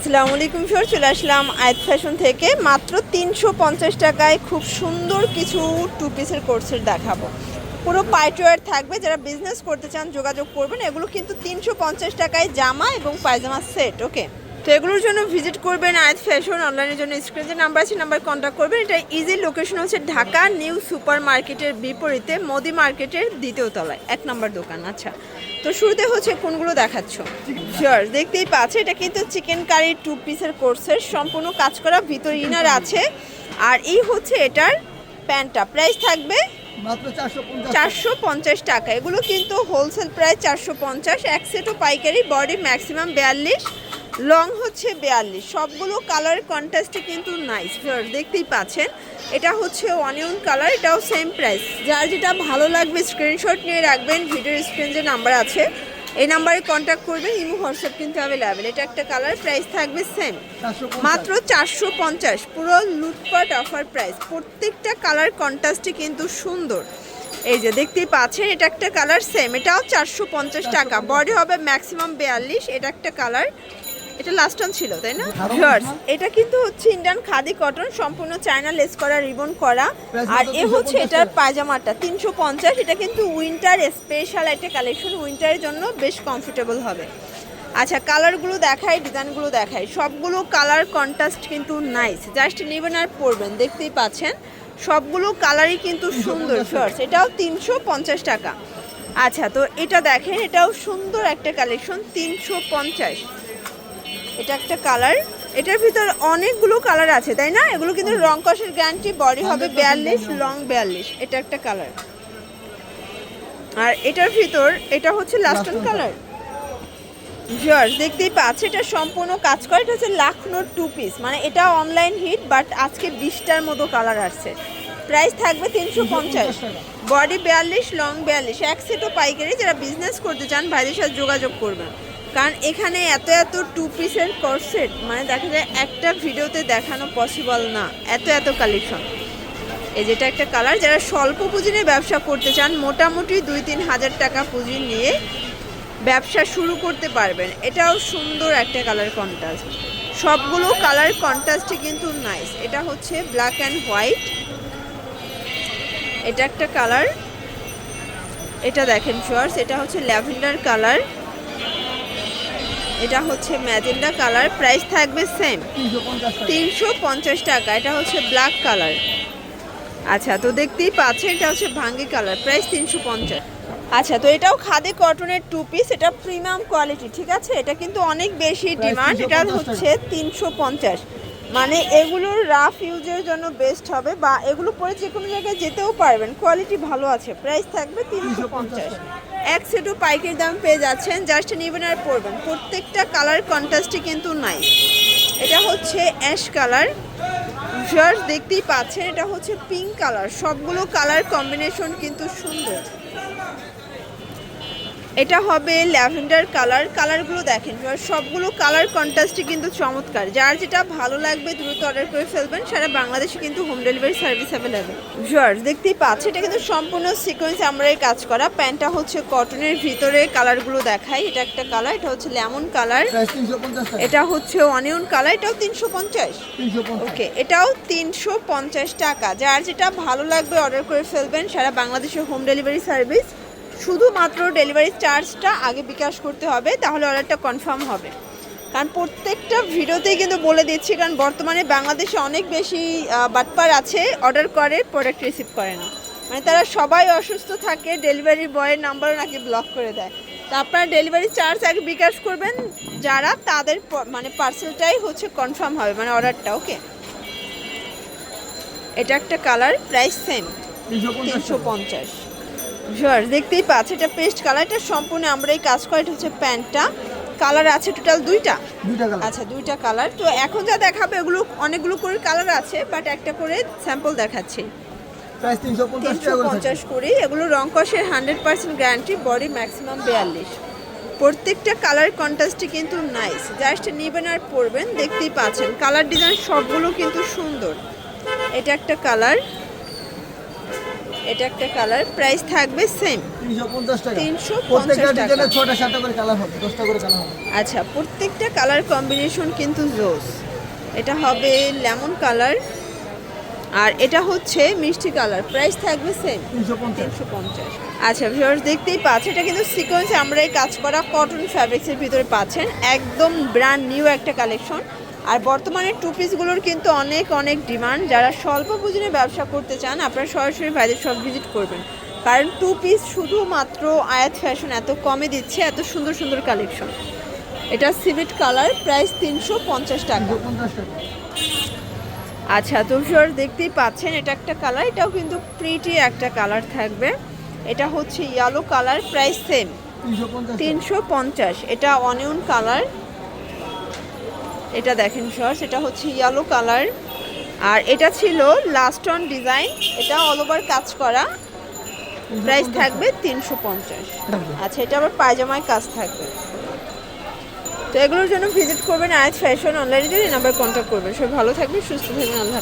আসসালামু আলাইকুম স্যার চলে আসলাম আয়াত ফ্যাশন থেকে। মাত্র তিনশো পঞ্চাশ টাকায় খুব সুন্দর কিছু টু পিসের কোর্সের দেখাবো। পুরো পাইটওয়ার থাকবে, যারা বিজনেস করতে চান, যোগাযোগ করবেন, এগুলো কিন্তু তিনশো পঞ্চাশ টাকায় জামা এবং পায়জামা সেট ওকে তো এগুলোর জন্য ভিজিট করবেন আয়াত ফ্যাশন অনলাইনের জন্য স্ক্রিনে যে নাম্বার আছে নাম্বার কন্ট্যাক্ট করবেন। এটা ইজি লোকেশন হচ্ছে ঢাকা নিউ সুপার মার্কেটের বিপরীতে মোদি মার্কেটের দ্বিতীয় তলায় এক নম্বর দোকান। আচ্ছা তো শুরুতে হচ্ছে কোনগুলো দেখাচ্ছ? শিওর দেখতেই পাচ্ছে এটা কিন্তু চিকেন কারি টু পিসের কোর্সের সম্পূর্ণ কাজ করা ভিতর ইনার আছে। আর এই হচ্ছে এটার প্যান্টটা প্রাইস থাকবে চারশো পঞ্চাশ টাকা। এগুলো কিন্তু হোলসেল প্রাইস চারশো পঞ্চাশ এক সেটও পাইকারি বডি ম্যাক্সিমাম বিয়াল্লিশ। লং হচ্ছে বিয়াল্লিশ। সবগুলো কালার কন্ট্রাস্টে কিন্তু নাইস দেখতেই পাচ্ছেন। এটা হচ্ছে অনিয়ন কালার এটাও সেম প্রাইস যার যেটা ভালো লাগবে স্ক্রিনশট নিয়ে রাখবেন ভিডিওর স্ক্রিন যে নাম্বার আছে এই নাম্বারে কন্ট্যাক্ট করবেন ইমো হোয়াটসঅ্যাপ কিন্তু অ্যাভেলেবেল এটা একটা কালার প্রাইস থাকবে সেম মাত্র চারশো পঞ্চাশ পুরো লুটপাট অফার প্রাইস প্রত্যেকটা কালার কন্ট্রাস্টে কিন্তু সুন্দর। এই যে দেখতেই পাচ্ছেন এটা একটা কালার সেম এটাও চারশো পঞ্চাশ টাকা। বডি হবে ম্যাক্সিমাম বিয়াল্লিশ এটা একটা কালার এটা লাস্ট অন ছিল তাই না? Viewers, এটা কিন্তু হচ্ছে ইন্ডিয়ান খাদি কটন সম্পূর্ণ চায়না লেস করা রিবন করা। আর এ হচ্ছে 350 এটার পায়জামাটা তিনশো পঞ্চাশ। এটা কিন্তু উইন্টার স্পেশাল একটা কালেকশন উইন্টারের জন্য বেশ কমফোর্টেবল হবে। আচ্ছা কালারগুলো দেখাই ডিজাইনগুলো দেখাই। সবগুলো কালার কন্ট্রাস্ট কিন্তু নাইস জাস্ট নেবেন আর পরবেন দেখতেই পাচ্ছেন। সবগুলো কালারই কিন্তু সুন্দর 350 শর্টস এটাও তিনশো পঞ্চাশ টাকা। আচ্ছা তো এটা দেখেন এটাও সুন্দর একটা কালেকশন তিনশো পঞ্চাশ। এটা একটা কালার এটার ভিতর অনেকগুলো কালার আছে তাই না? এগুলো কিন্তু রং কষের গ্যারান্টি বডি হবে বিয়াল্লিশ লং বিয়াল্লিশ। এটা একটা কালার আর এটার ভিতর এটা হচ্ছে লাস্টন কালার ভিউয়ার্স দেখতেই পাচ্ছে এটা সম্পূর্ণ কাজ করে। এটা হচ্ছে লাখনোর টু পিস মানে এটা অনলাইন হিট বাট আজকে বিশটার মতো কালার আসছে। প্রাইস থাকবে তিনশো পঞ্চাশ বডি বিয়াল্লিশ লং বিয়াল্লিশ। এক সেটও পাইকারি যারা বিজনেস করতে চান ভাইদের সাথে যোগাযোগ করবেন। কারণ এখানে এত এত টু পিসের করসেট মানে দেখা যায় একটা ভিডিওতে দেখানো পসিবল না, এত এত কালেকশন এই যেটা একটা কালার যারা স্বল্প পুঁজি নিয়ে ব্যবসা করতে চান, মোটামুটি দুই তিন হাজার টাকা পুঁজি নিয়ে ব্যবসা শুরু করতে পারবেন। এটাও সুন্দর একটা কালার কন্ট্রাস্ট সবগুলো কালার কন্ট্রাস্টে কিন্তু নাইস এটা হচ্ছে ব্ল্যাক অ্যান্ড হোয়াইট এটা একটা কালার এটা দেখেন শর্টস এটা হচ্ছে ল্যাভেন্ডার কালার এটা হচ্ছে ম্যাজেন্ডা কালার। প্রাইস থাকবে সেম তিনশো পঞ্চাশ টাকা। এটা হচ্ছে ব্ল্যাক কালার আচ্ছা তো দেখতেই পাচ্ছেন এটা হচ্ছে ভাঙ্গি কালার প্রাইস তিনশো পঞ্চাশ। আচ্ছা তো এটাও খাদি কটনের টু পিস এটা প্রিমিয়াম কোয়ালিটি ঠিক আছে? এটা কিন্তু অনেক বেশি ডিমান্ড এটা হচ্ছে তিনশো পঞ্চাশ। মানে এগুলোর রাফ ইউজের জন্য বেস্ট হবে বা এগুলো পরে যে কোনো জায়গায় যেতেও পারবেন। কোয়ালিটি ভালো আছে। প্রাইস থাকবে তিনশো পঞ্চাশ। এক সেটু পাইকের দাম পেয়ে যাচ্ছেন। জাস্ট নেবেন আর পরবেন। প্রত্যেকটা কালার কন্ট্রাস্টই কিন্তু নাই। এটা হচ্ছে অ্যাশ কালার জাস্ট দেখতেই পাচ্ছেন, এটা হচ্ছে পিঙ্ক কালার সবগুলো কালার কম্বিনেশন কিন্তু সুন্দর। এটা হবে ল্যাভেন্ডার কালার। কালারগুলো দেখেন সবগুলো কালার কন্ট্রাস্টই কিন্তু চমৎকার। যার যেটা ভালো লাগবে দ্রুত অর্ডার করে ফেলবেন সারা বাংলাদেশে কিন্তু home delivery service available viewers দেখতেই পাচ্ছি এটা কিন্তু সম্পূর্ণ সিকোয়েন্স আমরা কাজ করা। প্যান্টটা হচ্ছে কটনের ভিতরে কালারগুলো দেখাই। এটা একটা কালার এটা হচ্ছে লেমন কালার। এটা হচ্ছে অনিয়ন কালার এটাও তিনশো পঞ্চাশ। ওকে এটাও তিনশো পঞ্চাশ টাকা। যার যেটা ভালো লাগবে অর্ডার করে ফেলবেন সারা বাংলাদেশে হোম ডেলিভারি সার্ভিস শুধুমাত্র ডেলিভারি চার্জটা আগে বিকাশ করতে হবে তাহলে অর্ডারটা কনফার্ম হবে। কারণ প্রত্যেকটা ভিডিওতেই কিন্তু বলে দিচ্ছি কারণ বর্তমানে বাংলাদেশে অনেক বেশি বাটপার আছে অর্ডার করে প্রোডাক্ট রিসিভ করে না। মানে তারা সবাই অসুস্থ থাকে ডেলিভারি বয়ের নাম্বারও নাকি ব্লক করে দেয়। তো আপনারা ডেলিভারি চার্জ আগে বিকাশ করবেন যারা তাদের মানে পার্সেলটাই হচ্ছে কনফার্ম হবে মানে অর্ডারটা ওকে এটা একটা কালার প্রাইস সেম তিনশো পঞ্চাশ। ভিউয়ার্স দেখতেই পাচ্ছ এটা পেস্ট কালার এটা সম্পূর্ণ আমরা এই কাজ করা এটা হচ্ছে প্যান্টটা। কালার আছে টোটাল দুইটা? দুইটা কালার। আচ্ছা দুইটা কালার। তো এখন যা দেখাবে এগুলো অনেকগুলো করে কালার আছে বাট একটা করে স্যাম্পল দেখাচ্ছি। প্রাইস তিনশো পঞ্চাশ করে এগুলো রং কষের hundred percent guarantee body maximum বিয়াল্লিশ। প্রত্যেকটা কালার কন্ট্রাস্টই কিন্তু নাইস জাস্ট নেবেন আর পরবেন দেখতেই পাচ্ছেন। কালার ডিজাইন সবগুলো কিন্তু সুন্দর। এটা একটা কালার। এটা একটা কালার প্রাইস থাকবে সেম তিনশো পঞ্চাশ টাকা। 350 প্রত্যেকটা টাকা। ছটা সাতটা করে কালার হবে করে কালার হবে। আচ্ছা প্রত্যেকটা কালার কম্বিনেশন কিন্তু জোস এটা হবে লেমন কালার আর এটা হচ্ছে মিষ্টি কালার প্রাইস থাকবে সেম তিনশো পঞ্চাশ। তিনশো পঞ্চাশ। আচ্ছা ভিউয়ার্স দেখতেই পাচ্ছেন এটা কিন্তু সিকোয়েন্স আমরা এই কাজ করা কটন ফ্যাব্রিক্সের ভিতরে পাচ্ছেন। একদম ব্র্যান্ড নিউ একটা কালেকশন আর বর্তমানে টু পিসগুলোর কিন্তু অনেক অনেক ডিমান্ড যারা স্বল্প পুঁজিনে ব্যবসা করতে চান আপনারা সরাসরি ভাইদের সব ভিজিট করবেন। কারণ টু পিস শুধুমাত্র আয়াত ফ্যাশন এত কমে দিচ্ছে এত সুন্দর সুন্দর কালেকশন এটা সিভিট কালার প্রাইস তিনশো পঞ্চাশ টাকা। আচ্ছা তো ভিউয়ার দেখতেই পাচ্ছেন এটা একটা কালার এটাও কিন্তু প্রিটি একটা কালার থাকবে। এটা হচ্ছে ইয়েলো কালার প্রাইস সেম তিনশো পঞ্চাশ এটা অনিয়ন কালার এটা দেখেন সর, সেটা হচ্ছে ইয়েলো কালার আর এটা ছিল লাস্ট অন ডিজাইন এটা অল ওভার কাজ করা। প্রাইস থাকবে তিনশো পঞ্চাশ। আচ্ছা এটা আবার পায়জামায় কাজ থাকবে। তো এগুলোর জন্য ভিজিট করবেন আয়াত ফ্যাশন অনলাইনে যদি নাম্বার কন্ট্যাক্ট করবেন। সব ভালো থাকবে সুস্থ থাকবেন, আল্লাহ